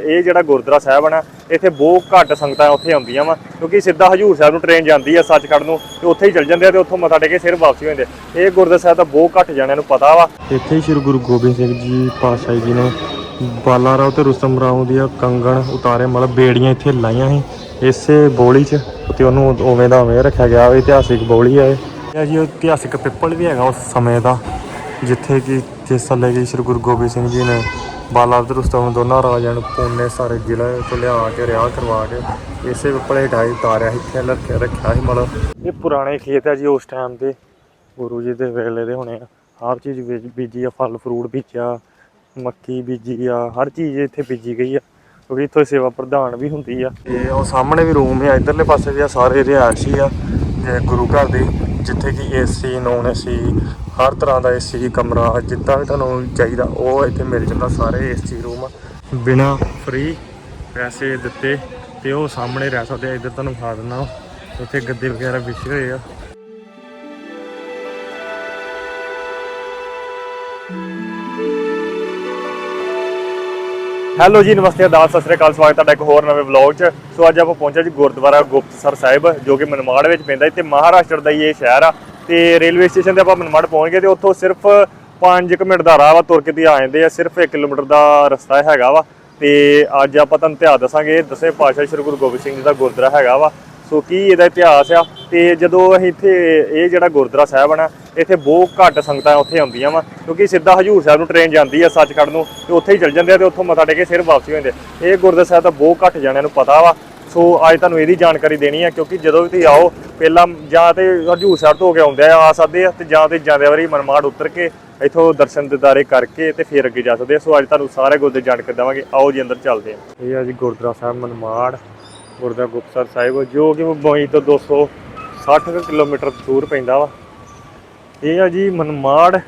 ਇਹ ਜਿਹੜਾ ਗੁਰਦੁਆਰਾ ਸਾਹਿਬ ਆ ਨਾ, ਇੱਥੇ ਬਹੁਤ ਘੱਟ ਸੰਗਤਾਂ ਉੱਥੇ ਆਉਂਦੀਆਂ ਵਾ, ਕਿਉਂਕਿ ਸਿੱਧਾ ਹਜੂਰ ਸਾਹਿਬ ਨੂੰ ਟ੍ਰੇਨ ਜਾਂਦੀ ਆ ਸੱਚਖੰਡ ਨੂੰ, ਤੇ ਉੱਥੇ ਹੀ ਚੱਲ ਜਾਂਦੇ ਆ ਤੇ ਉੱਥੋਂ ਮੱਥਾ ਟੇਕ ਕੇ ਸਿਰ ਵਾਪਸੀ ਹੋ ਜਾਂਦੇ ਇਹ ਗੁਰਦੁਆਰਾ ਸਾਹਿਬ ਦਾ ਬਹੁਤ ਘੱਟ ਜਾਣਿਆਂ ਨੂੰ ਪਤਾ ਵਾ। ਇੱਥੇ ਹੀ ਸ੍ਰੀ ਗੁਰੂ ਗੋਬਿੰਦ ਸਿੰਘ ਜੀ ਪਾਤਸ਼ਾਹ ਜੀ ਨੇ ਬਾਲਾ ਰਾਓ ਤੇ ਰੁਸਤਮ ਰਾਓ ਦੀਆਂ ਕੰਗਣ ਉਤਾਰੇ, ਮਤਲਬ ਬੇੜੀਆਂ ਇੱਥੇ ਲਾਈਆਂ ਸੀ, ਇਸੇ ਬੋਲੀ 'ਚ, ਤੇ ਉਹਨੂੰ ਉਵੇਂ ਦਾ ਉਵੇਂ ਰੱਖਿਆ ਗਿਆ ਉਹ ਇਤਿਹਾਸਿਕ ਬੋਲੀ ਆ ਇਹ। ਜੀ ਉਹ ਇਤਿਹਾਸਿਕ ਪਿੱਪਲ ਵੀ ਹੈਗਾ ਉਸ ਸਮੇਂ ਦਾ, ਜਿੱਥੇ ਕਿ ਜਿਸ ਥੱਲੇ ਕਿ ਸ੍ਰੀ ਗੁਰੂ ਗੋਬਿੰਦ ਸਿੰਘ ਜੀ ਨੇ ਬਾਲਾ ਤੇ ਰੁਸਤਮ ਦੋਨਾਂ ਰਾਜਿਆਂ ਨੂੰ ਪੂਨੇ ਸਾਰੇ ਜ਼ਿਲ੍ਹੇ ਤੋਂ ਲਿਆ ਕੇ ਰਿਆ ਕਰਵਾ ਕੇ। ਇਸੇ ਪਿੱਪਲੇ ਢਾਈ ਉਤਾਰਿਆ ਸੀ, ਇੱਥੇ ਰੱਖਿਆ ਰੱਖਿਆ ਸੀ ਮਤਲਬ। ਇਹ ਪੁਰਾਣੇ ਖੇਤ ਆ ਜੀ ਉਸ ਟਾਈਮ ਦੇ। ਗੁਰੂ ਜੀ ਦੇ ਵੇਲੇ ਦੇ ਹੋਣੇ ਆ। ਹਰ ਚੀਜ਼ ਬੀਜ- ਬੀਜੀ ਆ ਫਲ ਫਰੂਟ ਬੀਜਿਆ ਮੱਕੀ ਬੀਜੀ ਆ ਹਰ ਚੀਜ਼ ਇੱਥੇ ਬੀਜੀ ਗਈ ਆ। ਕਿਉਂਕਿ ਇੱਥੇ ਸੇਵਾ ਪ੍ਰਧਾਨ ਵੀ ਹੁੰਦੀ ਆ। ਤੇ ਉਹ ਸਾਹਮਣੇ ਵੀ ਰੂਮ ਆ ਇਧਰਲੇ ਪਾਸੇ ਵੀ ਆ ਸਾਰੇ ਰਿਹਾਇਸ਼ੀ ਆ। ਗੁਰੂ ਘਰ ਦੇ ਜਿੱਥੇ ਕਿ ਏਸੀ ਨੋਨ ਏਸੀ ਹਰ ਤਰ੍ਹਾਂ ਦਾ ਏਸੀ ਕਮਰਾ ਜਿੱਦਾਂ ਵੀ ਤੁਹਾਨੂੰ ਚਾਹੀਦਾ, ਉਹ ਇੱਥੇ ਮਿਲ ਜਾਂਦਾ ਸਾਰੇ ਏਸੀ ਰੂਮ ਬਿਨਾ ਫ੍ਰੀ ਪੈਸੇ ਦਿੱਤੇ ਤੇ ਉਹ ਸਾਹਮਣੇ ਰਹਿ ਸਕਦੇ ਆ। ਇੱਧਰ ਤੁਹਾਨੂੰ ਖਾ ਦਿੰਦਾ ਉੱਥੇ ਗੱਦੇ ਵਗੈਰਾ ਵਿਛੇ ਹੋਏ ਆ। ਹੈਲੋ ਜੀ, ਨਮਸਤੇ ਅਦਾਬ ਸਤਿ ਸ੍ਰੀ ਅਕਾਲ। ਸਵਾਗਤ ਤੁਹਾਡਾ ਇੱਕ ਹੋਰ ਨਵੇਂ ਵਲੌਗ 'ਚ। ਸੋ ਅੱਜ ਆਪਾਂ ਪਹੁੰਚੇ ਜੀ ਗੁਰਦੁਆਰਾ ਗੁਪਤਸਰ ਸਾਹਿਬ ਜੋ ਕਿ ਮਨਮਾੜ ਵਿੱਚ ਪੈਂਦਾ। ਹੈ ਮਹਾਰਾਸ਼ਟਰ ਦਾ ਹੀ ਇਹ ਸ਼ਹਿਰ ਆ। ਤੇ ਰੇਲਵੇ ਸਟੇਸ਼ਨ ਤੇ ਆਪਾਂ ਮਨਮਾੜ ਪਹੁੰਚ ਗਏ ਤੇ ਉੱਥੋਂ ਸਿਰਫ 5 ਮਿੰਟ ਦਾ ਰਾਹ ਵਾ, ਤੁਰ ਕੇ ਤੇ ਆ ਜਾਂਦੇ ਆ, ਸਿਰਫ 1 ਕਿਲੋਮੀਟਰ ਦਾ ਰਸਤਾ ਹੈਗਾ ਵਾ। ਤੇ ਅੱਜ ਆਪਾਂ ਤੁਹਾਨੂੰ ਇਤਿਹਾਸ ਦੱਸਾਂਗੇ ਦਸਵੇਂ ਪਾਤਸ਼ਾਹ ਸ੍ਰੀ ਗੁਰੂ ਗੋਬਿੰਦ ਸਿੰਘ ਜੀ ਦਾ ਗੁਰਦੁਆਰਾ ਹੈਗਾ ਵਾ। ਸੋ ਕੀ ਇਹਦਾ ਇਤਿਹਾਸ ਆ? ਤੇ ਜਦੋਂ ਅਸੀਂ ਇੱਥੇ, ਇਹ ਜਿਹੜਾ ਗੁਰਦੁਆਰਾ ਸਾਹਿਬ ਆ ਇੱਥੇ ਬਹੁਤ ਘੱਟ ਸੰਗਤਾਂ ਉੱਥੇ ਆਉਂਦੀਆਂ ਵਾ, ਕਿਉਂਕਿ ਸਿੱਧਾ ਹਜੂਰ ਸਾਹਿਬ ਨੂੰ ਟ੍ਰੇਨ ਜਾਂਦੀ ਆ ਸੱਚਖੰਡ ਨੂੰ, ਤੇ ਉੱਥੇ ਹੀ ਚੱਲ ਜਾਂਦੇ ਆ ਤੇ ਉੱਥੋਂ ਮੱਥਾ ਟੇਕ ਕੇ ਸਿਰ ਵਾਪਸੀ ਹੋ ਜਾਂਦੇ ਇਹ ਗੁਰਦੁਆਰਾ ਸਾਹਿਬ ਦਾ ਬਹੁਤ ਘੱਟ ਜਾਣਿਆਂ ਨੂੰ ਪਤਾ ਵਾ। ਸੋ ਅੱਜ ਤੁਹਾਨੂੰ ਇਹਦੀ ਜਾਣਕਾਰੀ ਦੇਣੀ ਹੈ ਕਿਉਂਕਿ ਜਦੋਂ ਵੀ ਤੁਸੀਂ ਆਓ, ਪਹਿਲਾਂ ਜਾਂ ਤੇ ਹਜੂਰ ਸਾਹਿਬ ਤੋਂ ਹੋ ਕੇ ਆਉਂਦੇ ਆ ਆ ਸਕਦੇ ਆ, ਤੇ ਜਾਂ ਤੇ ਜਾਂਦੇ ਵਾਰੀ ਮਨਮਾੜ ਉਤਰ ਕੇ ਇੱਥੋਂ ਦਰਸ਼ਨ ਦਿਦਾਰੇ ਕਰਕੇ ਤੇ ਫਿਰ ਅੱਗੇ ਜਾ ਸਕਦੇ ਆ। ਸੋ ਅੱਜ ਤੁਹਾਨੂੰ ਸਾਰੇ ਗੁਰਦੇ ਜਾਣਕਾਰੀ ਦੇਵਾਂਗੇ। ਆਓ ਜੀ, ਅੰਦਰ ਚੱਲਦੇ ਆ। ਇਹ ਆ ਜੀ ਗੁਰਦੁਆਰਾ ਸਾਹਿਬ ਮਨਮਾੜ, ਗੁਰਦੁਆਰਾ ਗੁਪਤਸਰ ਸਾਹਿਬ, ਜੋ ਕਿ ਬੋਈ ਤੋਂ 260 ਕੁ ਕਿਲੋਮੀਟਰ ਦੂਰ ਪੈਂਦਾ ਵਾ। ਇਹ ਆ ਜੀ ਮਨਮਾੜ,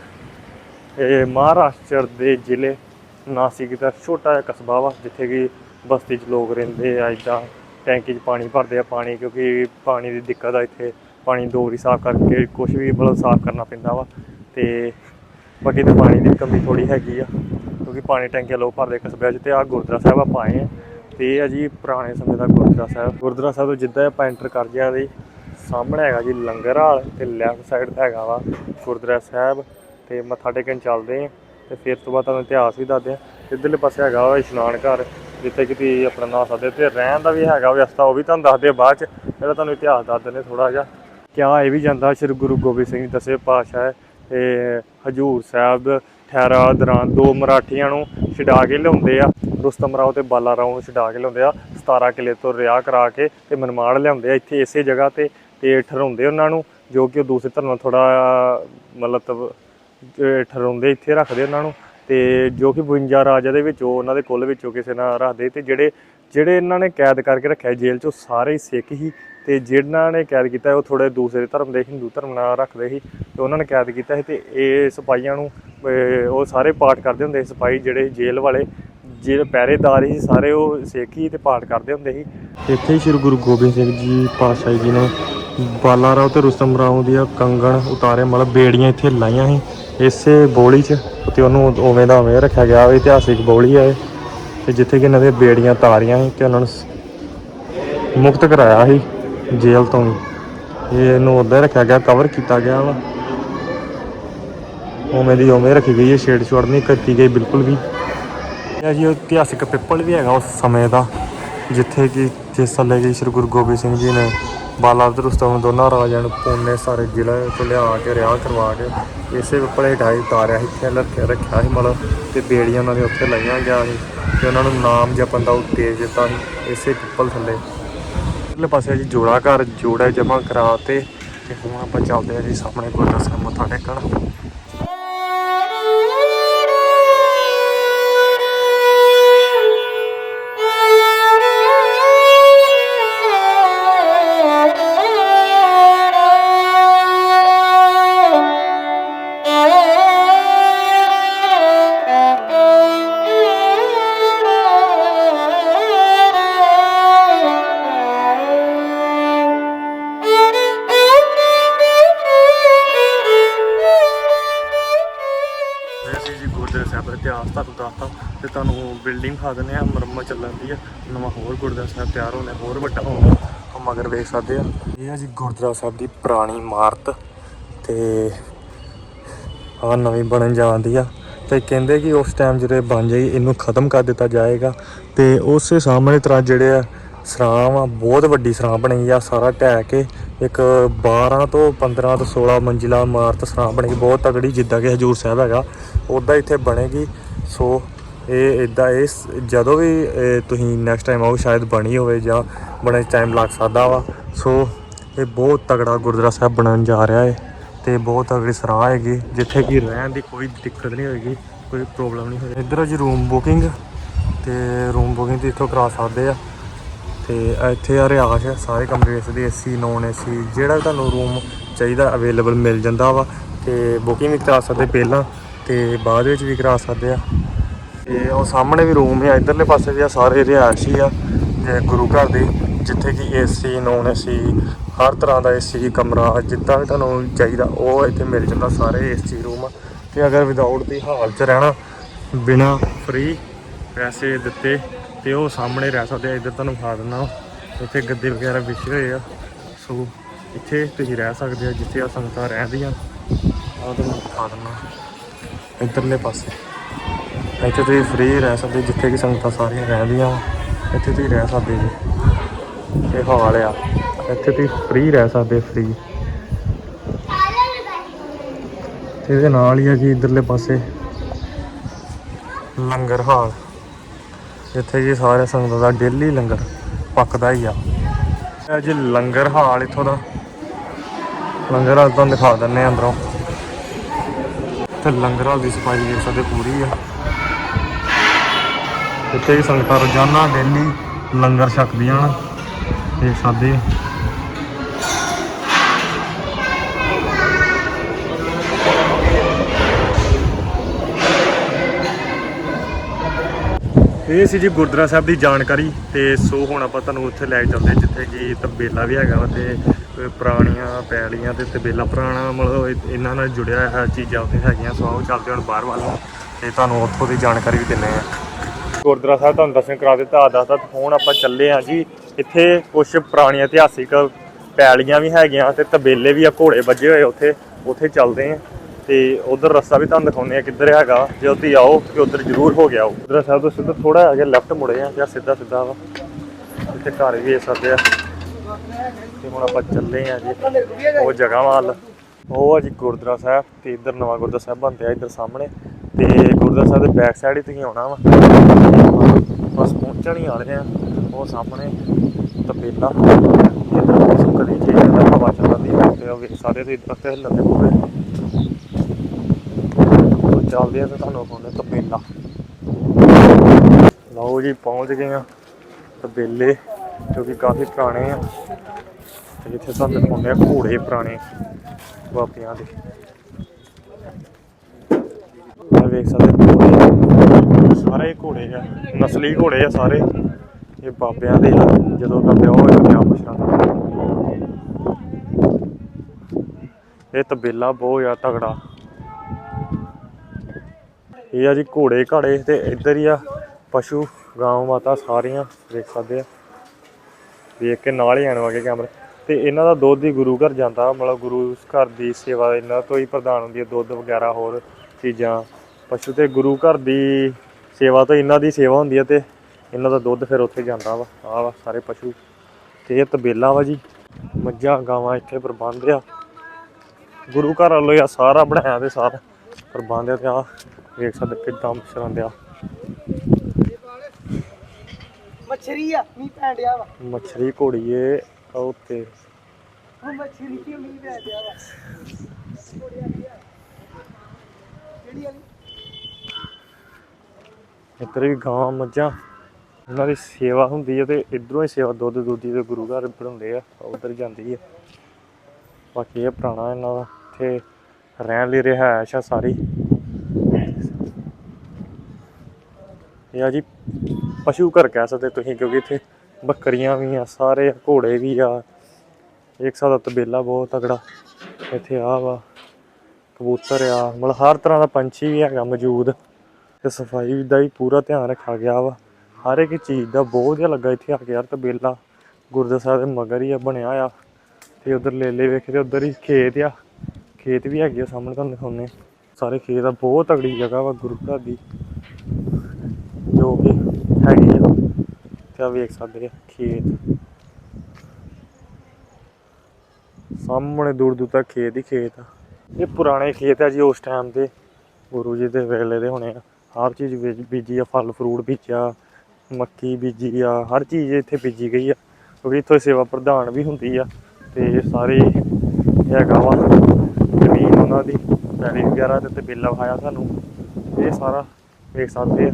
ਇਹ ਮਹਾਰਾਸ਼ਟਰ ਦੇ ਜ਼ਿਲ੍ਹੇ ਨਾਸਿਕ ਦਾ ਛੋਟਾ ਜਿਹਾ ਕਸਬਾ ਵਾ, ਜਿੱਥੇ ਕਿ ਬਸਤੀ 'ਚ ਲੋਕ ਰਹਿੰਦੇ ਆ ਇਦਾਂ। ਟੈਂਕੀ 'ਚ ਪਾਣੀ ਭਰਦੇ ਆ ਪਾਣੀ, ਕਿਉਂਕਿ ਪਾਣੀ ਦੀ ਦਿੱਕਤ ਆ ਇੱਥੇ। ਪਾਣੀ ਦੋ ਵਾਰੀ ਸਾਫ਼ ਕਰਕੇ ਕੁਝ ਵੀ ਮਤਲਬ ਸਾਫ਼ ਕਰਨਾ ਪੈਂਦਾ ਵਾ। ਤੇ ਬਾਕੀ ਤੇ ਪਾਣੀ ਦੀ ਕਮੀ ਥੋੜੀ ਹੈਗੀ ਆ, ਕਿਉਂਕਿ ਪਾਣੀ ਟੈਂਕੀਆਂ ਲੋਕ ਭਰਦੇ ਕਸਬਿਆਂ 'ਚ ਤੇ ਆ ਗੁਰਦੁਆਰਾ ਸਾਹਿਬ ਆਪਾਂ ਆਏ ਆ। ਤੇ ਇਹ ਆ ਜੀ ਪੁਰਾਣੇ ਸਮੇਂ ਦਾ ਗੁਰਦੁਆਰਾ ਸਾਹਿਬ। ਗੁਰਦੁਆਰਾ ਸਾਹਿਬ ਤੋਂ ਜਿੱਦਾਂ ਆਪਾਂ ਐਂਟਰ ਕਰ ਜਾਂਦੇ ਸਾਹਮਣੇ ਹੈਗਾ ਜੀ ਲੰਗਰ ਹਾਲ ਤੇ ਲੈਫਟ ਸਾਈਡ ਤੇ ਹੈਗਾ ਵਾ ਗੁਰਦੁਆਰਾ ਸਾਹਿਬ। ਤੇ ਮੱਥਾ ਟੇਕਣ ਚੱਲਦੇ ਆ ਤੇ ਫਿਰ ਤੋਂ ਬਾਅਦ ਤੁਹਾਨੂੰ ਇਤਿਹਾਸ ਵੀ ਦੱਸਦੇ ਆ। ਇੱਧਰਲੇ ਪਾਸੇ ਹੈਗਾ ਵਾ ਇਸ਼ਨਾਨ ਘਰ। ਜਿੱਥੇ ਕਿ ਤੁਸੀਂ ਆਪਣਾ ਨਹਾ ਸਕਦੇ ਤੇ ਰਹਿਣ ਦਾ ਵੀ ਹੈਗਾ ਵਿਵਸਥਾ ਉਹ ਵੀ ਤੁਹਾਨੂੰ ਦੱਸਦੇ ਆ ਬਾਅਦ ਚ। ਪਹਿਲਾਂ ਤੁਹਾਨੂੰ ਇਤਿਹਾਸ ਦੱਸ ਦਿੰਦੇ ਥੋੜਾ ਜਿਹਾ। ਕਿਆ ਇਹ ਵੀ ਜਾਂਦਾ ਸ੍ਰੀ ਗੁਰੂ ਗੋਬਿੰਦ ਸਿੰਘ ਜੀ ਦਸਵੇਂ ਪਾਤਸ਼ਾਹ ਤੇ ਹਜੂਰ ਸਾਹਿਬ, ਠਹਿਰਾ ਦੌਰਾਨ ਦੋ ਮਰਾਠੀਆਂ ਨੂੰ ਛਡਾ ਕੇ ਲਿਆਉਂਦੇ ਆ। ਰੁਸਤਮ ਰਾਓ ਤੇ ਬਾਲਾ ਰਾਓ ਨੂੰ ਛਡਾ ਕੇ ਲਿਆਉਂਦੇ ਆ। 17 ਕਿਲੇ ਤੋਂ ਰਿਆ ਕਰਾ ਕੇ ਤੇ ਮਨਮਾੜ ਲਿਆਉਂਦੇ ਆ। ਇੱਥੇ ਇਸੇ ਜਗ੍ਹਾ ਤੇ ਤੇ ਠਹਿਰਾਉਂਦੇ ਉਹਨਾਂ ਨੂੰ, ਜੋ ਕਿ ਉਹ ਦੂਸਰੇ ਧਰਮ ਨਾਲ ਥੋੜਾ ਮਤਲਬ ਅਹ ਠਹਿਰਾਉਂਦੇ, ਇੱਥੇ ਰੱਖਦੇ ਉਹਨਾਂ ਨੂੰ। ਤੇ ਜੋ ਕਿ 52 ਰਾਜਾ ਦੇ ਵਿੱਚੋਂ ਉਹਨਾਂ ਦੇ ਕੁੱਲ ਵਿੱਚੋਂ ਕਿਸੇ ਨਾਲ ਰੱਖਦੇ ਤੇ ਜਿਹੜੇ ਜਿਹੜੇ ਇਹਨਾਂ ਨੇ ਕੈਦ ਕਰਕੇ ਰੱਖਿਆ ਜੇਲ੍ਹ 'ਚੋਂ ਸਾਰੇ ਹੀ ਸਿੱਖ ਹੀ ਤੇ ਜਿਹਨਾਂ ਨੇ ਕੈਦ ਕੀਤਾ ਉਹ ਥੋੜੇ ਦੂਸਰੇ ਧਰਮ ਦੇ, ਹਿੰਦੂ ਧਰਮ ਨਾਲ ਰੱਖਦੇ ਸੀ ਤੇ ਉਹਨਾਂ ਨੇ ਕੈਦ ਕੀਤਾ ਸੀ ਤੇ ਇਹ ਸਿਪਾਹੀਆਂ ਨੂੰ ਉਹ ਸਾਰੇ ਪਾਠ ਕਰਦੇ ਹੁੰਦੇ ਸੀ ਸਿਪਾਹੀ ਜਿਹੜੇ ਜੇਲ੍ਹ ਵਾਲੇ, ਜਿਹੜੇ ਪਹਿਰੇਦਾਰ ਸੀ ਸਾਰੇ ਉਹ ਸਿੱਖ ਹੀ ਤੇ ਪਾਠ ਕਰਦੇ ਹੁੰਦੇ ਸੀ। ਇੱਥੇ ਸ੍ਰੀ ਗੁਰੂ ਗੋਬਿੰਦ ਸਿੰਘ ਜੀ ਪਾਤਸ਼ਾਹ ਜੀ ਨੇ ਬਾਲਾ ਰਾਓ ਤੇ ਰੁਸਤਮ ਰਾਓ ਦੀਆਂ ਕੰਗਣ ਉਤਾਰੇ, ਮਤਲਬ ਬੇੜੀਆਂ ਇੱਥੇ ਲਾਈਆਂ ਸੀ, ਇਸੇ ਬੋਲੀ 'ਚ ਤੇ ਉਹਨੂੰ ਉਵੇਂ ਦਾ ਉਵੇਂ ਰੱਖਿਆ ਗਿਆ ਉਹ ਇਤਿਹਾਸਿਕ ਬੋਲੀ ਹੈ ਤੇ ਜਿੱਥੇ ਕਿ ਇਹਨਾਂ ਦੇ ਬੇੜੀਆਂ, ਤਾਰੀਆਂ ਸੀ ਤੇ ਉਹਨਾਂ ਨੂੰ ਮੁਕਤ ਕਰਾਇਆ ਸੀ ਜੇਲ੍ਹ ਤੋਂ ਵੀ। ਇਹ ਇਹਨੂੰ ਉੱਦਾਂ ਹੀ ਰੱਖਿਆ ਗਿਆ ਕਵਰ ਕੀਤਾ ਗਿਆ ਵਾ। ਉਵੇਂ ਦੀ ਉਵੇਂ ਰੱਖੀ ਗਈ ਹੈ, ਛੇੜ ਛੋੜ ਨਹੀਂ ਕੀਤੀ ਗਈ ਬਿਲਕੁਲ ਵੀ। ਇਹ ਜੀ ਇਤਿਹਾਸਿਕ ਪਿੱਪਲ ਵੀ ਹੈਗਾ ਉਸ ਸਮੇਂ ਦਾ, ਜਿੱਥੇ ਕਿ ਜਿਸ ਥੱਲੇ ਕਿ ਸ੍ਰੀ ਗੁਰੂ ਗੋਬਿੰਦ ਸਿੰਘ ਜੀ ਨੇ ਬਾਲਾ ਤੇ ਰੁਸਤਮ ਦੋਨਾਂ ਰਾਜਿਆਂ ਨੂੰ ਪੂਨੇ ਸਾਰੇ ਜ਼ਿਲ੍ਹੇ ਤੋਂ ਲਿਆ ਕੇ ਰਿਆ ਕਰਵਾ ਕੇ। ਇਸੇ ਪਿੱਪਲੇ ਢਾਈ ਉਤਾਰਿਆ ਸੀ, ਇੱਥੇ ਰੱਖਿਆ ਰੱਖਿਆ ਸੀ ਮਤਲਬ ਤੇ ਬੇੜੀਆਂ ਉਹਨਾਂ ਦੇ ਉੱਥੇ ਲਾਈਆਂ ਗਿਆ ਸੀ ਤੇ ਉਹਨਾਂ ਨੂੰ ਨਾਮ ਜਪਣ ਦਾ ਉਤੇਜ ਦਿੱਤਾ ਸੀ, ਇਸੇ ਪਿੱਪਲ ਥੱਲੇ। ਇਧਰਲੇ ਪਾਸੇ ਜੀ ਜੋੜਾ ਘਰ, ਜੋੜਾ ਜਮਾ ਕਰਾ ਤੇ ਤੇ ਹੁਣ ਆਪਾਂ ਚੱਲਦੇ ਆ ਜੀ ਸਾਹਮਣੇ ਗੁਰਦੁਆਰਾ ਸਾਹਿਬ ਮੱਥਾ ਟੇਕਣ। ਤੇ ਤੁਹਾਨੂੰ ਬਿਲਡਿੰਗ ਖਾ ਦਿੰਦੇ ਆ ਮੁਰੰਮਤ ਚੱਲਣ ਦੀ ਆ। ਨਵਾਂ ਹੋਰ ਗੁਰਦੁਆਰਾ ਸਾਹਿਬ ਤਿਆਰ ਹੋਣਾ ਹੋਰ ਵੱਡਾ ਹੋਣਾ। ਉਹ ਮਗਰ ਵੇਖ ਸਕਦੇ ਆ। ਇਹ ਆ ਜੀ ਗੁਰਦੁਆਰਾ ਸਾਹਿਬ ਦੀ ਪੁਰਾਣੀ ਇਮਾਰਤ। ਤੇ ਆ ਨਵੀਂ ਬਣਨ ਜਾਂਦੀ ਆ। ਤੇ ਕਹਿੰਦੇ ਕਿ ਉਸ ਟਾਈਮ ਜਿਹੜੇ ਬਣ ਜਾਈ ਇਹਨੂੰ ਖਤਮ ਕਰ ਦਿੱਤਾ ਜਾਏਗਾ। ਤੇ ਉਸੇ ਸਾਹਮਣੇ ਤਰ੍ਹਾਂ ਜਿਹੜੇ ਆ ਸਰਾਮ ਆ, ਬਹੁਤ ਵੱਡੀ ਸਰਾਮ ਬਣੀ ਆ। ਸਾਰਾ ਢਹਿ ਕੇ ਇੱਕ 12 ਤੋਂ 15 ਤੋਂ 16 ਮੰਜ਼ਿਲਾ ਇਮਾਰਤ ਸਰਾਂ ਬਣੇਗੀ ਬਹੁਤ ਤਗੜੀ ਜਿੱਦਾਂ ਕਿ ਹਜੂਰ ਸਾਹਿਬ ਹੈਗਾ। ਉੱਦਾਂ ਇੱਥੇ ਬਣੇਗੀ। ਸੋ ਇਹ ਇਦਾਂ ਇਹ ਸ- ਜਦੋਂ ਵੀ ਤੁਸੀਂ ਨੈਕਸਟ ਟਾਈਮ ਆਓ, ਸ਼ਾਇਦ ਬਣੀ ਹੋਵੇ ਜਾਂ ਬਣਨ ਟਾਈਮ ਲੱਗ ਸਕਦਾ ਵਾ। ਸੋ ਇਹ ਬਹੁਤ ਤਗੜਾ ਗੁਰਦੁਆਰਾ ਸਾਹਿਬ ਬਣਨ ਜਾ ਰਿਹਾ ਹੈ ਤੇ ਬਹੁਤ ਤਗੜੀ ਸਰਾਹ ਹੈਗੀ। ਜਿੱਥੇ ਕਿ ਰਹਿਣ ਦੀ ਕੋਈ ਦਿੱਕਤ ਨਹੀਂ ਹੋਏਗੀ, ਕੋਈ ਪ੍ਰੋਬਲਮ ਨਹੀਂ ਹੋਏਗੀ। ਇੱਧਰ ਜੀ ਰੂਮ ਬੁਕਿੰਗ ਤੇ ਰੂਮ ਬੁਕਿੰਗ ਤੇ ਇੱਥੋਂ ਕਰਾ ਸਕਦੇ ਆ। ਤੇ ਇੱਥੇ ਆ ਰਿਹਾਇਸ਼ ਹੈ ਸਾਰੇ ਕਮਰੇ ਇਸ ਦੇ ਏਸੀ ਨੋਨ ਏਸੀ ਜਿਹੜਾ ਵੀ ਤੁਹਾਨੂੰ ਰੂਮ ਚਾਹੀਦਾ ਅਵੇਲੇਬਲ ਮਿਲ ਜਾਂਦਾ ਵਾ। ਤੇ ਬੁਕਿੰਗ ਵੀ ਕਰਾ ਸਕਦੇ ਪਹਿਲਾਂ ਤੇ ਬਾਅਦ ਵਿੱਚ ਵੀ ਕਰਾ ਸਕਦੇ ਆ। ਤੇ ਉਹ ਸਾਹਮਣੇ ਵੀ ਰੂਮ ਆ, ਇਧਰਲੇ ਪਾਸੇ ਵੀ ਆ, ਸਾਰੇ ਰਿਹਾਇਸ਼ੀ ਆ, ਤੇ ਗੁਰੂ ਘਰ ਦੇ, ਜਿੱਥੇ ਕਿ ਏਸੀ ਨੋਨ ਏਸੀ ਹਰ ਤਰ੍ਹਾਂ ਦਾ ਏਸੀ ਕਮਰਾ, ਜਿੱਦਾਂ ਵੀ ਤੁਹਾਨੂੰ ਚਾਹੀਦਾ, ਉਹ ਇੱਥੇ ਮਿਲ ਜਾਂਦਾ, ਸਾਰੇ ਏਸੀ ਰੂਮ ਤੇ ਅਗਰ ਵਿਦਆਊਟ ਦੀ ਹਾਲ 'ਚ ਰਹਿਣਾ, ਬਿਨਾ ਫ੍ਰੀ ਪੈਸੇ ਦਿੱਤੇ, ਤੇ ਉਹ ਸਾਹਮਣੇ ਰਹਿ ਸਕਦੇ ਆ, ਇੱਧਰ ਤੁਹਾਨੂੰ ਖਾ ਦਿੰਦਾ ਇੱਥੇ ਗੱਦੇ ਵਗੈਰਾ ਵਿਛੇ ਹੋਏ ਆ। ਸੋ ਇੱਥੇ ਤੁਸੀਂ ਰਹਿ ਸਕਦੇ ਆ, ਜਿੱਥੇ ਆ ਸੰਗਤਾਂ ਰਹਿੰਦੀਆਂ। ਆ ਤੁਹਾਨੂੰ ਖਾ ਦਿੰਦਾ ਇੱਧਰਲੇ ਪਾਸੇ। ਇੱਥੇ ਤੁਸੀਂ ਫ੍ਰੀ ਰਹਿ ਸਕਦੇ, ਜਿੱਥੇ ਕਿ ਸੰਗਤਾਂ ਸਾਰੀਆਂ ਰਹਿੰਦੀਆਂ। ਇੱਥੇ ਤੁਸੀਂ ਰਹਿ ਸਕਦੇ ਜੀ। ਇਹ ਹਾਲ ਆ। ਇੱਥੇ ਤੁਸੀਂ ਫ੍ਰੀ ਰਹਿ ਸਕਦੇ ਫ੍ਰੀ ਇਹਦੇ ਨਾਲ ਹੀ ਆ ਜੀ ਇਧਰਲੇ ਪਾਸੇ। ਲੰਗਰ ਹਾਲ। ਜਿੱਥੇ ਜੀ ਸਾਰੇ ਸੰਗਤਾਂ ਦਾ ਡੇਲੀ ਲੰਗਰ ਪੱਕਦਾ ਹੀ ਆ। ਇਹ ਜੀ ਲੰਗਰ ਹਾਲ ਇੱਥੋਂ ਦਾ। ਲੰਗਰ ਹਾਲ ਤੁਹਾਨੂੰ ਦਿਖਾ ਦਿੰਨੇ ਆ ਅੰਦਰੋਂ। ਤੇ ਲੰਗਰ ਹਾਲ ਦੀ ਸਫ਼ਾਈ ਦੇਖ ਸਕਦੇ ਪੂਰੀ ਆ। ਇੱਥੇ ਵੀ ਸੰਗਤਾਂ ਰੋਜ਼ਾਨਾ ਡੇਲੀ ਲੰਗਰ ਛਕਦੀਆਂ ਹਨ। ਦੇਖ ਸਕਦੇ ਇਹ ਸੀ ਜੀ ਗੁਰਦੁਆਰਾ ਸਾਹਿਬ ਦੀ ਜਾਣਕਾਰੀ ਤੇ ਸੋ ਹੁਣ ਆਪਾਂ ਤੁਹਾਨੂੰ ਉੱਥੇ ਲੈ ਕੇ ਚੱਲਦੇ ਜਿੱਥੇ ਕਿ ਤਬੇਲਾ ਵੀ ਹੈਗਾ ਵਾ ਤੇ ਪੁਰਾਣੀਆਂ ਪੈਲੀਆਂ ਤੇ ਤਬੇਲਾ ਪੁਰਾਣਾ ਮਤਲਬ ਇਹਨਾਂ ਨਾਲ ਜੁੜਿਆ ਹੋਇਆ ਚੀਜ਼ਾਂ ਉੱਥੇ ਹੈਗੀਆਂ, ਸੋ ਆਓ ਚੱਲਦੇ ਹੁਣ ਬਾਹਰ ਵੱਲ ਨੂੰ ਤੇ ਤੁਹਾਨੂੰ ਉੱਥੋਂ ਦੀ ਜਾਣਕਾਰੀ ਵੀ ਦਿੰਨੇ ਆ ਗੁਰਦੁਆਰਾ ਸਾਹਿਬ ਤੁਹਾਨੂੰ ਦਰਸ਼ਨ ਕਰਾ ਦਿੱਤਾ ਦੱਸਦਾ ਹੁਣ ਆਪਾਂ ਚੱਲੇ ਆ ਜੀ। ਇੱਥੇ ਕੁਝ ਪੁਰਾਣੀਆਂ ਇਤਿਹਾਸਿਕ ਪੈਲੀਆਂ ਵੀ ਹੈਗੀਆਂ ਤੇ ਤਬੇਲੇ ਵੀ ਆ, ਘੋੜੇ ਵੱਜੇ ਹੋਏ ਉੱਥੇ ਉੱਥੇ ਚੱਲਦੇ ਆ ਤੇ ਉਧਰ ਰਸਤਾ ਵੀ ਤੁਹਾਨੂੰ ਦਿਖਾਉਂਦੇ ਆ ਕਿੱਧਰ ਹੈਗਾ। ਜੇ ਉੱਥੇ ਆਓ ਤੇ ਉਧਰ ਜ਼ਰੂਰ ਹੋ ਗਿਆ ਗੁਰਦੁਆਰਾ ਸਾਹਿਬ ਤੋਂ ਸਿੱਧਾ ਥੋੜਾ ਅੱਗੇ ਲੈਫਟ ਮੁੜੇ ਆ ਜਾਂ ਸਿੱਧਾ ਸਿੱਧਾ ਵਾ। ਇੱਥੇ ਘਰ ਵੀ ਇਹ ਸਕਦੇ ਆ। ਤੇ ਹੁਣ ਆਪਾਂ ਚੱਲੇ ਆ ਜੀ, ਉਹ ਜਗ੍ਹਾ ਵੱਲ। ਉਹ ਆ ਜੀ ਗੁਰਦੁਆਰਾ ਸਾਹਿਬ ਤੇ ਇੱਧਰ ਨਵਾਂ ਗੁਰਦੁਆਰਾ ਸਾਹਿਬ ਬਣਦੇ ਆ ਇੱਧਰ ਸਾਹਮਣੇ। ਤੇ ਗੁਰਦੁਆਰਾ ਸਾਹਿਬ ਦੇ ਬੈਕ ਸਾਈਡ ਹੀ ਤੁਸੀਂ ਆਉਣਾ ਵਾ। ਪਹੁੰਚਣ ਹੀ ਵਾਲੇ ਆ। ਉਹ ਸਾਹਮਣੇ ਤਪੇਲਾ। ਇੱਧਰ ਮੌਸਮ ਹਵਾ ਚੱਲਦੀ ਹੈ ਤੇ ਉਹ ਸਾਰੇ ਤੇ ਇੱਧਰ ਤੇ ਹਿੱਲਣ ਚੱਲਦੇ ਆ ਤੇ ਤੁਹਾਨੂੰ ਪਾਉਂਦੇ ਤਪੇਲਾ। ਲਓ ਜੀ, ਪਹੁੰਚ ਗਏ ਆ ਤਬੇਲੇ ਜੋ ਕਿ ਕਾਫੀ ਪੁਰਾਣੇ ਆ। ਤੇ ਇੱਥੇ ਸਾਨੂੰ ਦਿਖਾਉਂਦੇ ਆ ਘੋੜੇ ਪੁਰਾਣੇ ਬਾਬਿਆਂ ਦੇ। ਇਹ ਵੇਖ ਸਕਦੇ ਘੋੜੇ ਸਾਰੇ ਘੋੜੇ ਆ, ਨਸਲੀ ਘੋੜੇ ਆ ਸਾਰੇ। ਇਹ ਬਾਬਿਆਂ ਦੇ ਆ, ਜਦੋਂ ਦਾ ਵਿਆਹ ਹੋਇਆ ਵਿਆਹ ਪੁੱਛਣਾ। ਇਹ ਤਬੇਲਾ ਬਹੁਤ ਆ ਤਗੜਾ ਇਹ ਆ ਜੀ ਘੋੜੇ ਘਾੜੇ ਤੇ ਇੱਧਰ ਹੀ ਆ, ਪਸ਼ੂ ਗਾਂ ਮਾਤਾ ਸਾਰੀਆਂ ਦੇਖ ਸਕਦੇ ਆ। ਵੇਖ ਕੇ ਨਾਲ ਹੀ ਆਣ ਵਾਗੇ ਕੈਮਰੇ। ਤੇ ਇਹਨਾਂ ਦਾ ਦੁੱਧ ਹੀ ਗੁਰੂ ਘਰ ਜਾਂਦਾ, ਮਤਲਬ ਗੁਰੂ ਘਰ ਦੀ ਸੇਵਾ ਇਹਨਾਂ ਤੋਂ ਹੀ ਪ੍ਰਦਾਨ ਹੁੰਦੀ ਹੈ ਦੁੱਧ ਵਗੈਰਾ ਹੋਰ ਚੀਜ਼ਾਂ। ਪਸ਼ੂ ਤੇ ਗੁਰੂ ਘਰ ਦੀ ਸੇਵਾ ਤੋਂ ਇਹਨਾਂ ਦੀ ਸੇਵਾ ਹੁੰਦੀ ਹੈ ਤੇ ਇਹਨਾਂ ਦਾ ਦੁੱਧ ਫਿਰ ਉੱਥੇ ਜਾਂਦਾ ਵਾ ਆਹ ਵਾ ਸਾਰੇ ਪਸ਼ੂ। ਤੇ ਇਹ ਤਬੇਲਾ ਵਾ ਜੀ। ਮੱਝਾਂ ਗਾਵਾਂ ਇੱਥੇ ਪ੍ਰਬੰਧ ਆ। ਗੁਰੂ ਘਰ ਵੱਲੋਂ ਆ ਸਾਰਾ ਬਣਾਇਆ ਤੇ ਸਾਰਾ ਪ੍ਰਬੰਧ ਆ ਤੇ ਆ ਵੇਖ ਸਕਦੇ ਕਿੱਦਾਂ ਮਸ਼ਰਾਂ ਆ। ਮੱਛਰੀ ਆ ਮੀਂਹ ਪੈਣ ਡਿਆ ਵਾ। ਮੱਛਰੀ ਘੋੜੀਏ ਆ ਉੱਤੇ ਉਹ ਮੱਛਰੀ ਕੀ ਮੀਂਹ ਪੈਣ ਡਿਆ ਵਾ। ਕਿਹੜੀ ਵਾਲੀ? ਇੱਧਰ ਵੀ ਗਾਂ ਮੱਝਾਂ, ਉਹਨਾਂ ਦੀ ਸੇਵਾ ਹੁੰਦੀ ਹੈ ਤੇ ਇਧਰੋਂ ਹੀ ਸੇਵਾ, ਦੁੱਧ ਦੁੱਧੀ ਤੇ ਗੁਰੂ ਘਰ ਬਣਾਉਂਦੇ ਆ, ਉਧਰ ਜਾਂਦੀ ਹੈ ਬਾਕੀ ਇਹ ਪੁਰਾਣਾ ਇਹਨਾਂ ਦਾ, ਇੱਥੇ ਰਹਿਣ ਲਈ ਰਿਹਾਇਸ਼ ਆ ਸਾਰੀ। ਇਹ ਆ ਜੀ, ਪਸ਼ੂ ਘਰ ਕਹਿ ਸਕਦੇ ਤੁਸੀਂ, ਕਿਉਂਕਿ ਇੱਥੇ ਬੱਕਰੀਆਂ ਵੀ ਆ, ਸਾਰੇ ਘੋੜੇ ਵੀ ਆ। ਇੱਕ ਸਾਦਾ ਤਬੇਲਾ ਬਹੁਤ ਤਗੜਾ ਇੱਥੇ ਆ ਵਾ, ਕਬੂਤਰ ਆ, ਮਤਲਬ ਹਰ ਤਰ੍ਹਾਂ ਦਾ ਪੰਛੀ ਵੀ ਹੈਗਾ ਮੌਜੂਦ। ਤੇ ਸਫ਼ਾਈ ਦਾ ਹੀ ਪੂਰਾ ਧਿਆਨ ਰੱਖਿਆ ਗਿਆ ਵਾ। ਹਰ ਇੱਕ ਚੀਜ਼ ਦਾ ਬਹੁਤ ਵਧੀਆ ਲੱਗਾ ਇੱਥੇ ਆ ਕੇ ਯਾਰ ਤਬੇਲਾ। ਗੁਰਦੁਆਰਾ ਸਾਹਿਬ ਦੇ ਮਗਰ ਹੀ ਆ, ਬਣਿਆ ਆ। ਤੇ ਉਧਰ ਲੇਲੇ ਵੇਖਦੇ ਉਧਰ ਹੀ ਖੇਤ ਆ। ਖੇਤ ਵੀ ਹੈਗੇ ਆ ਸਾਹਮਣੇ ਤੁਹਾਨੂੰ ਦਿਖਾਉਂਦੇ ਸਾਰੇ ਖੇਤ ਆ, ਬਹੁਤ ਤਗੜੀ ਜਗ੍ਹਾ ਵਾ ਗੁਰੂ ਘਰ ਦੀ। ਜੋ ਕਿ ਹੈਗੀ ਆ। ਤੇ ਆ ਵੇਖ ਸਕਦੇ ਆ ਖੇਤ। ਸਾਹਮਣੇ ਦੂਰ ਦੂਰ ਤੱਕ ਖੇਤ ਹੀ ਖੇਤ ਆ। ਇਹ ਪੁਰਾਣੇ ਖੇਤ ਆ ਜੀ ਉਸ ਟਾਈਮ ਦੇ ਗੁਰੂ ਜੀ ਦੇ ਵੇਲੇ ਦੇ ਹੋਣੇ ਆ। ਹਰ ਚੀਜ਼ ਬੀਜ- ਬੀਜੀ ਆ, ਫਲ ਫਰੂਟ ਬੀਜਿਆ, ਮੱਕੀ ਬੀਜੀ ਆ, ਹਰ ਚੀਜ਼ ਇੱਥੇ ਬੀਜੀ ਗਈ ਆ। ਕਿਉਂਕਿ ਇੱਥੇ ਸੇਵਾ ਪ੍ਰਧਾਨ ਵੀ ਹੁੰਦੀ ਆ ਤੇ ਸਾਰੇ ਹੈਗਾ ਵਾ, ਜ਼ਮੀਨ ਉਹਨਾਂ ਦੀ, ਪੈਲੀ ਵਗੈਰਾ ਤੇ ਬਿੱਲ ਵਿਖਾਇਆ ਸਾਨੂੰ, ਇਹ ਸਾਰਾ ਵੇਖ ਸਕਦੇ ਆ।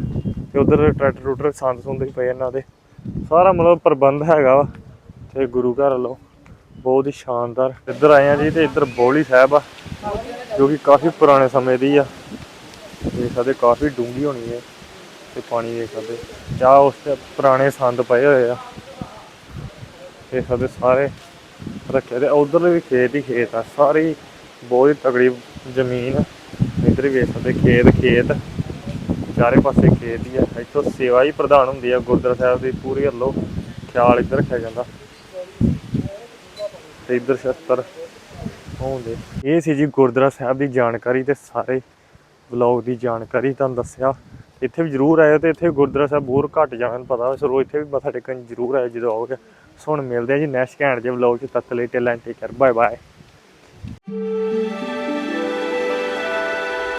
ਤੇ ਉਧਰ ਟਰੈਕਟਰ ਟਰੂਟਰ ਸੰਦ ਸੁੰਦ ਵੀ ਪਏ ਇਹਨਾਂ ਦੇ। ਸਾਰਾ ਮਤਲਬ ਪ੍ਰਬੰਧ ਹੈਗਾ ਵਾ, ਤੇ ਗੁਰੂ ਘਰ ਵੱਲੋਂ ਬਹੁਤ ਹੀ ਸ਼ਾਨਦਾਰ। ਇੱਧਰ ਆਏ ਆ ਜੀ ਤੇ ਇੱਧਰ ਬੋਲੀ ਸਾਹਿਬ ਆ, ਜੋ ਕਿ ਕਾਫੀ ਪੁਰਾਣੇ ਸਮੇਂ ਦੀ ਆ। ਦੇਖ ਸਕਦੇ ਕਾਫੀ ਡੂੰਘੀ ਹੋਣੀ ਹੈ ਤੇ ਪਾਣੀ ਦੇਖ ਸਕਦੇ ਜਾਂ ਉਸ ਤੇ ਪੁਰਾਣੇ ਸੰਦ ਪਏ ਹੋਏ ਆ। ਦੇਖ ਸਕਦੇ ਸਾਰੇ ਰੱਖੇ ਤੇ ਉਧਰ ਵੀ ਖੇਤ ਹੀ ਖੇਤ ਆ, ਸਾਰੀ ਬਹੁਤ ਤਗੜੀ ਜ਼ਮੀਨ ਆ। ਵੀ ਸਕਦੇ ਖੇਤ ਖੇਤ। ਚਾਰੇ ਪਾਸੇ ਖੇਤ ਹੀ ਆ। ਇੱਥੋਂ ਸੇਵਾ ਹੀ ਪ੍ਰਧਾਨ ਹੁੰਦੀ ਆ, ਗੁਰਦੁਆਰਾ ਸਾਹਿਬ ਦੀ ਪੂਰੀ ਵੱਲੋਂ ਖਿਆਲ ਇੱਧਰ ਰੱਖਿਆ ਜਾਂਦਾ। ਤੇ ਇੱਧਰ ਛੱਤਰ ਹੋਉਂਦੇ ਇਹ ਸੀ ਜੀ ਗੁਰਦੁਆਰਾ ਸਾਹਿਬ ਦੀ ਜਾਣਕਾਰੀ ਤੇ ਸਾਰੇ ਵਲੌਗ ਦੀ ਜਾਣਕਾਰੀ ਤੁਹਾਨੂੰ ਦੱਸਿਆ। ਇੱਥੇ ਵੀ ਜ਼ਰੂਰ ਆਇਓ ਤੇ ਇੱਥੇ ਗੁਰਦੁਆਰਾ ਸਾਹਿਬ ਬਹੁਤ ਘੱਟ ਜਾਣ ਨੂੰ ਪਤਾ। ਸੋ ਇੱਥੇ ਵੀ ਮੱਥਾ ਟੇਕਣ ਜ਼ਰੂਰ ਆਇਓ ਜਦੋਂ ਆਓਗੇ। ਸੋ ਹੁਣ ਮਿਲਦੇ ਆ ਜੀ ਨੈਕਸਟ ਘੈਂਟ ਜੇ ਵਲੌਗ ਚ। ਤੱਕ ਲਈ tell and take care bye bye